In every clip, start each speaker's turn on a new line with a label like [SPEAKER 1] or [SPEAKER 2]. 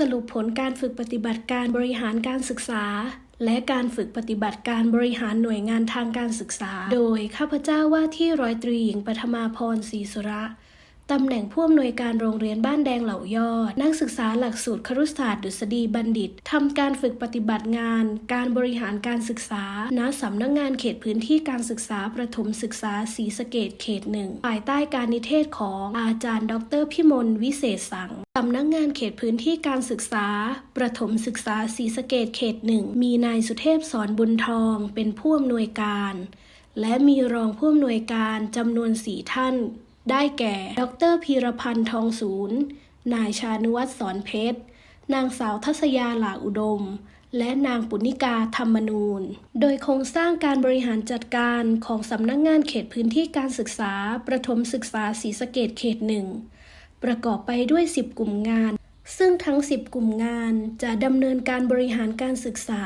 [SPEAKER 1] สรุปผลการฝึกปฏิบัติการบริหารการศึกษา และการฝึกปฏิบัติการบริหารหน่วยงานทางการศึกษา โดยข้าพเจ้าว่าที่ร้อยตรีหญิงปฐมาพรศรีสุระ ตำแหน่งผู้อำนวยการโรงเรียนบ้านแดงเหล่ายอด นักศึกษาหลักสูตรครุศาสตร์ดุษฎีบัณฑิตทำการฝึกปฏิบัติงาน การบริหารการศึกษา ณ สำนักงานเขตพื้นที่การศึกษาประถมศึกษาศรีสะเกดเขตหนึ่งภายใต้การนิเทศของอาจารย์ ดรพิมลวิเศษสังสำนักงานเขตพื้นที่การศึกษา ประถมศึกษาศรีสะเกดเขตหนึ่งมีนายสุเทพสอนบุญทอง เป็นผู้อำนวยการ และมีรองผู้อำนวยการจำนวนสี่ท่าน ได้แก่ ดรพีรพันธ์ทองศูนย์ นายชานุวัฒน์สอนเพชร นางสาวทัศยาหลาอุดม และนางปุณิกาธรรมนูญโดยโครงสร้างการบริหารจัดการของสำนักงานเขตพื้นที่การศึกษา ประถมศึกษาศรีสะเกดเขตหนึ่ง ประกอบไปด้วย 10 กลุ่มงาน ซึ่งทั้ง 10 กลุ่มงานจะดำเนินการบริหารการศึกษา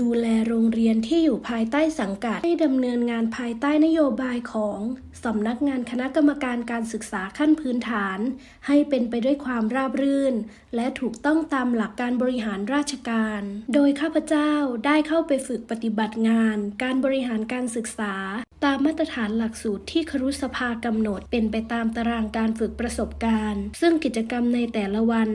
[SPEAKER 1] ดูแลโรงเรียนที่อยู่ภายใต้สังกัด ให้ดำเนินงานภายใต้นโยบายของสำนักงานคณะกรรมการการศึกษาขั้นพื้นฐาน ให้เป็นไปด้วยความราบรื่น และถูกต้องตามหลักการบริหารราชการ โดยข้าพเจ้าได้เข้าไปฝึกปฏิบัติงาน การบริหารการศึกษา ตามมาตรฐานหลักสูตรที่ครุสภากำหนดเป็นไปตามตารางการฝึกประสบการณ์ ซึ่งกิจกรรมในแต่ละวัน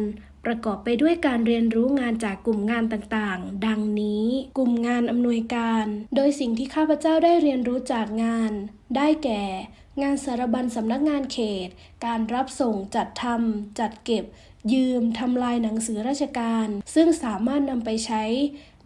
[SPEAKER 1] ประกอบไปด้วยการเรียนรู้งานจากกลุ่มงานต่างๆ ดังนี้ กลุ่มงานอำนวยการ โดยสิ่งที่ข้าพเจ้าได้เรียนรู้จากงาน ได้แก่ งานสารบัญสำนักงานเขต การรับส่งจัดทำจัดเก็บ ยืมทำลายหนังสือราชการ ซึ่งสามารถนำไปใช้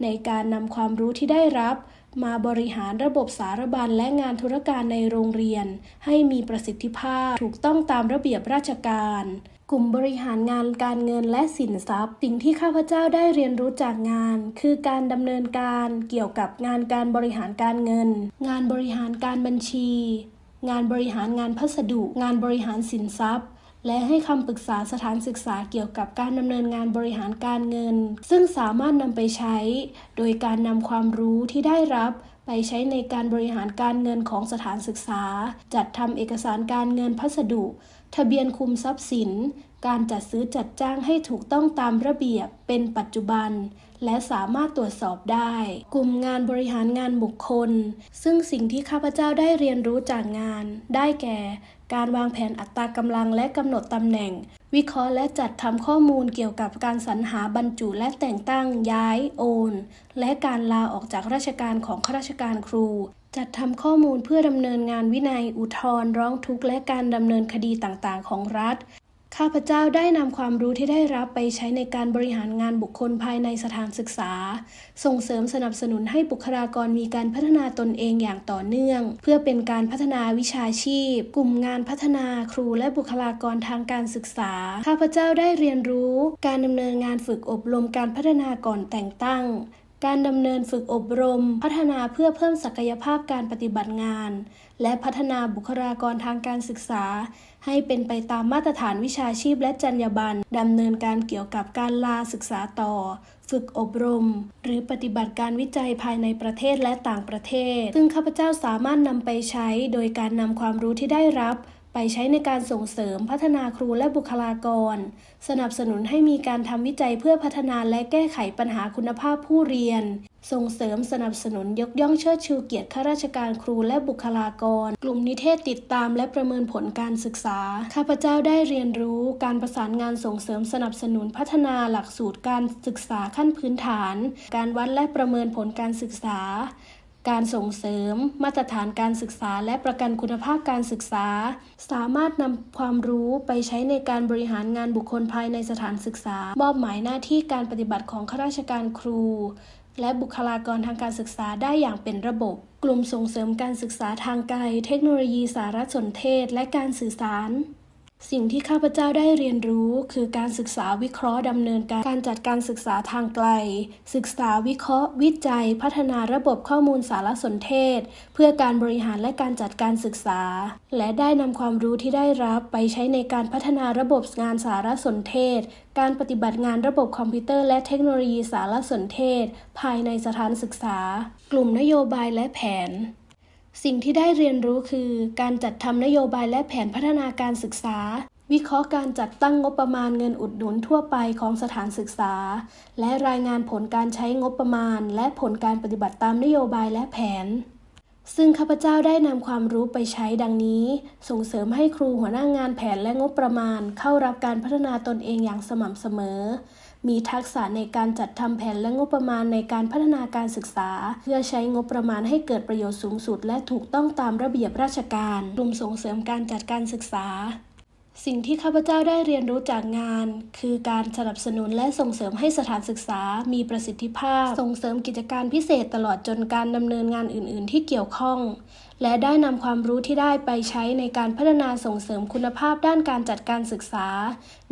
[SPEAKER 1] ในการนำความรู้ที่ได้รับมาบริหารระบบสารบัญและงานธุรการในโรงเรียน ให้มีประสิทธิภาพถูกต้องตามระเบียบราชการ กลุ่มบริหารงานการเงินและสินทรัพย์ สิ่งที่ข้าพเจ้าได้เรียนรู้จากงาน คือการดำเนินการเกี่ยวกับงานการบริหารการเงิน งานบริหารการบัญชี งานบริหารงานพัสดุ งานบริหารสินทรัพย์ และให้คำปรึกษาสถานศึกษาเกี่ยวกับการดำเนินงานบริหารการเงิน ซึ่งสามารถนำไปใช้ โดยการนำความรู้ที่ได้รับ ไปใช้ในการบริหารการเงินของสถานศึกษา จัดทำเอกสารการเงินพัสดุ ทะเบียนคุมทรัพย์สิน การจัดซื้อจัดจ้างให้ถูกต้องตามระเบียบเป็นปัจจุบัน และสามารถตรวจสอบได้ กลุ่มงานบริหารงานบุคคล ซึ่งสิ่งที่ข้าพเจ้าได้เรียนรู้จากงาน ได้แก่ การวางแผนอัตรากำลังและกำหนดตำแหน่ง วิเคราะห์และจัดทำข้อมูลเกี่ยวกับการสรรหาบรรจุและแต่งตั้งย้ายโอน และการลาออกจากราชการของข้าราชการครู จัดทำข้อมูลเพื่อดำเนินงานวินัยอุทธรณ์ร้องทุกข์และการดำเนินคดีต่างๆ ของรัฐ ข้าพเจ้าได้นำความรู้ที่ได้รับไปใช้ในการบริหารงานบุคคลภายในสถานศึกษา ส่งเสริมสนับสนุนให้บุคลากรมีการพัฒนาตนเองอย่างต่อเนื่อง เพื่อเป็นการพัฒนาวิชาชีพ กลุ่มงานพัฒนาครูและบุคลากรทางการศึกษา ข้าพเจ้าได้เรียนรู้ การดำเนินงานฝึกอบรมการพัฒนาก่อนแต่งตั้ง การดำเนินฝึกอบรม พัฒนาเพื่อเพิ่มศักยภาพการปฏิบัติงาน และพัฒนาบุคลากรทางการศึกษา ให้เป็นไปตามมาตรฐานวิชาชีพและจรรยาบรรณดำเนินการเกี่ยวกับการลาศึกษาต่อ ฝึกอบรม หรือปฏิบัติการวิจัยภายในประเทศและต่างประเทศ ซึ่งข้าพเจ้าสามารถนำไปใช้โดยการนำความรู้ที่ได้รับ ไปใช้ในการส่งเสริมพัฒนาครูและบุคลากร สนับสนุนให้มีการทำวิจัยเพื่อพัฒนาและแก้ไขปัญหาคุณภาพผู้เรียน ส่งเสริมสนับสนุนยกย่องเชิดชูเกียรติข้าราชการครูและบุคลากร กลุ่มนิเทศติดตามและประเมินผลการศึกษา ข้าพเจ้าได้เรียนรู้การประสานงานส่งเสริมสนับสนุนพัฒนาหลักสูตรการศึกษาขั้นพื้นฐาน การวัดและประเมินผลการศึกษา การส่งเสริม มาตรฐานการศึกษาและประกันคุณภาพการศึกษา สามารถนำความรู้ไปใช้ในการบริหารงานบุคคลภายในสถานศึกษา มอบหมายหน้าที่การปฏิบัติของข้าราชการครู และบุคลากรทางการศึกษาได้อย่างเป็นระบบ กลุ่มส่งเสริมการศึกษาทางไกล เทคโนโลยีสารสนเทศ และการสื่อสาร สิ่งที่ข้าพเจ้าได้เรียนรู้คือการศึกษาวิเคราะห์ดำเนินการการจัดการศึกษาทางไกล ศึกษาวิเคราะห์ วิจัย พัฒนาระบบข้อมูลสารสนเทศ เพื่อการบริหารและการจัดการศึกษา และได้นำความรู้ที่ได้รับไปใช้ในการพัฒนาระบบงานสารสนเทศ การปฏิบัติงานระบบคอมพิวเตอร์และเทคโนโลยีสารสนเทศ ภายในสถานศึกษา กลุ่มนโยบายและแผน สิ่งที่ได้เรียนรู้คือ การจัดทำนโยบายและแผนพัฒนาการศึกษา วิเคราะห์การจัดตั้งงบประมาณเงินอุดหนุนทั่วไปของสถานศึกษา และรายงานผลการใช้งบประมาณ และผลการปฏิบัติตามนโยบายและแผน ซึ่งข้าพเจ้าได้นำความรู้ไปใช้ดังนี้ ส่งเสริมให้ครูหัวหน้างานแผนและงบประมาณ เข้ารับการพัฒนาตนเองอย่างสม่ำเสมอ มีทักษะในการจัดทำแผนและงบประมาณในการพัฒนาการศึกษา เพื่อใช้งบประมาณให้เกิดประโยชน์สูงสุด และถูกต้องตามระเบียบราชการกลุ่มส่งเสริมการจัดการศึกษา สิ่งที่ข้าพเจ้าได้เรียนรู้จากงาน คือการสนับสนุนและส่งเสริมให้สถานศึกษา มีประสิทธิภาพ ส่งเสริมกิจการพิเศษตลอดจนการดำเนินงานอื่น ๆ ที่เกี่ยวข้อง และได้นำความรู้ที่ได้ไปใช้ในการพัฒนาส่งเสริมคุณภาพด้านการจัดการศึกษา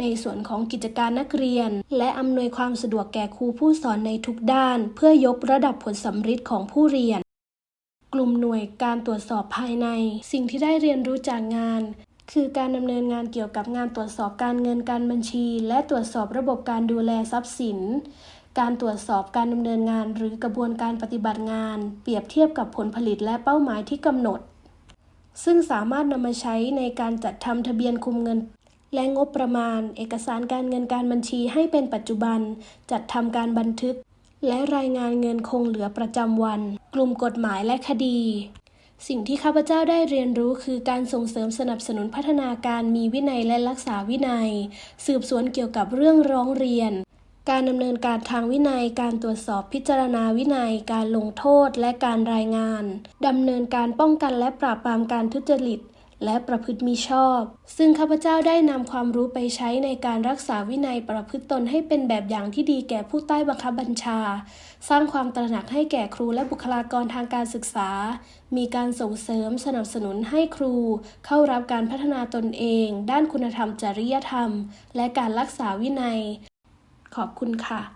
[SPEAKER 1] ในส่วนของกิจการนักเรียน และอำนวยความสะดวกแก่ครูผู้สอนในทุกด้าน เพื่อยกระดับผลสัมฤทธิ์ของผู้เรียนกลุ่มหน่วยการตรวจสอบภายใน สิ่งที่ได้เรียนรู้จากงาน คือการดำเนินงานเกี่ยวกับงานตรวจสอบการเงินการบัญชี และตรวจสอบระบบการดูแลทรัพย์สิน การตรวจสอบการดำเนินงานหรือกระบวนการปฏิบัติงาน เปรียบเทียบกับผลผลิตและเป้าหมายที่กำหนด ซึ่งสามารถนำมาใช้ในการจัดทำทะเบียนคุมเงิน และงบประมาณ เอกสารการเงินการบัญชีให้เป็นปัจจุบัน จัดทำการบันทึก และรายงานเงินคงเหลือประจำวัน กลุ่มกฎหมายและคดี สิ่งที่ข้าพเจ้าได้เรียนรู้คือการส่งเสริมสนับสนุนพัฒนาการมีวินัยและรักษาวินัย สืบสวนเกี่ยวกับเรื่องร้องเรียน การดำเนินการทางวินัย การตรวจสอบพิจารณาวินัย การลงโทษและการรายงานดำเนินการป้องกันและปราบปรามการทุจริต และประพฤติมิชอบ ซึ่งข้าพเจ้าได้นำความรู้ไปใช้ในการรักษาวินัยประพฤติตนให้เป็นแบบอย่างที่ดีแก่ผู้ใต้บังคับบัญชา สร้างความตระหนักให้แก่ครูและบุคลากรทางการศึกษา มีการส่งเสริมสนับสนุนให้ครู เข้ารับการพัฒนาตนเอง ด้านคุณธรรมจริยธรรม และการรักษาวินัย ขอบคุณค่ะ